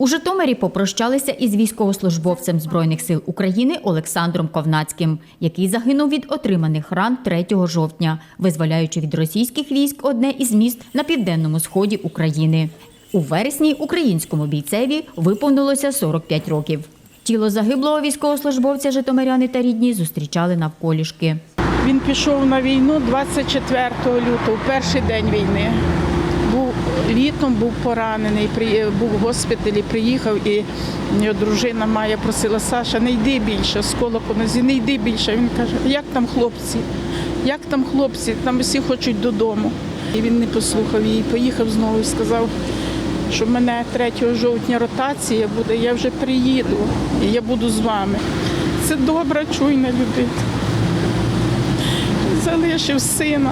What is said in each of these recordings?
У Житомирі попрощалися із військовослужбовцем Збройних сил України Олександром Ковнацьким, який загинув від отриманих ран 3 жовтня, визволяючи від російських військ одне із міст на південному сході України. У вересні українському бійцеві виповнилося 45 років. Тіло загиблого військовослужбовця Житомиряни та рідні зустрічали навколішки. Він пішов на війну 24 лютого, перший день війни. Літом був поранений, при- був в госпіталі, приїхав і його дружина Майя просила Саша, не йди більше, сколок у нозі, не йди більше. Він каже, як там хлопці? Як там хлопці? Там всі хочуть додому. І він не послухав її, поїхав знову і сказав, що в мене 3 жовтня ротація буде, я вже приїду і я буду з вами. Це добра, чуйна людина залишив сина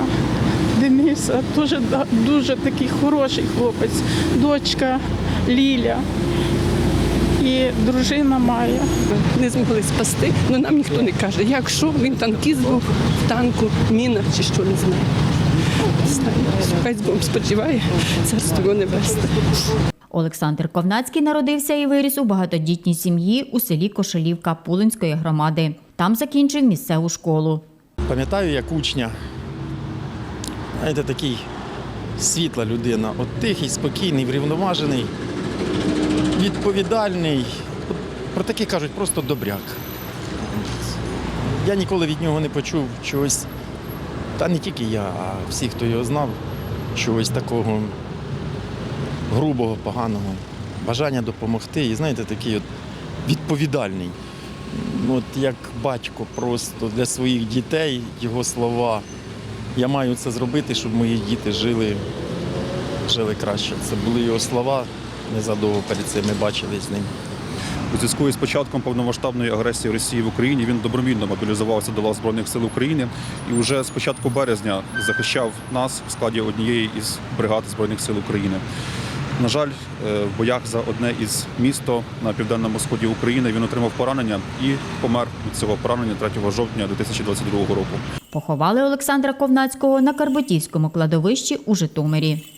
Дениса, дуже, дуже такий хороший хлопець, дочка Ліля і дружина Майя. не змогли спасти, але нам ніхто не каже, якщо він танкіст був в танку, міна чи що не знаю. Не знаю. Хай з Богом спочиває, царство його небесне. Олександр Ковнацький народився і виріс у багатодітній сім'ї у селі Кошелівка Пулинської громади. Там закінчив місцеву школу. Пам'ятаю, як учня. Знаєте, такий світла людина. От тихий, спокійний, врівноважений, відповідальний. Про таке кажуть просто добряк. Я ніколи від нього не почув чогось, та не тільки я, а всі, хто його знав, чогось такого грубого, поганого, бажання допомогти. І знаєте, такий от відповідальний. От як батько просто для своїх дітей, його слова. Я маю це зробити, щоб мої діти жили, жили краще. Це були його слова. Незадовго перед цим ми бачили з ним. У зв'язку із початком повномасштабної агресії Росії в Україні він добровільно мобілізувався до лав Збройних сил України і вже з початку березня захищав нас в складі однієї із бригад Збройних сил України. На жаль, е, в боях за одне із місто на південному сході України він отримав поранення і помер від цього поранення 3 жовтня 2022 року. Поховали Олександра Ковнацького на Карботівському кладовищі у Житомирі.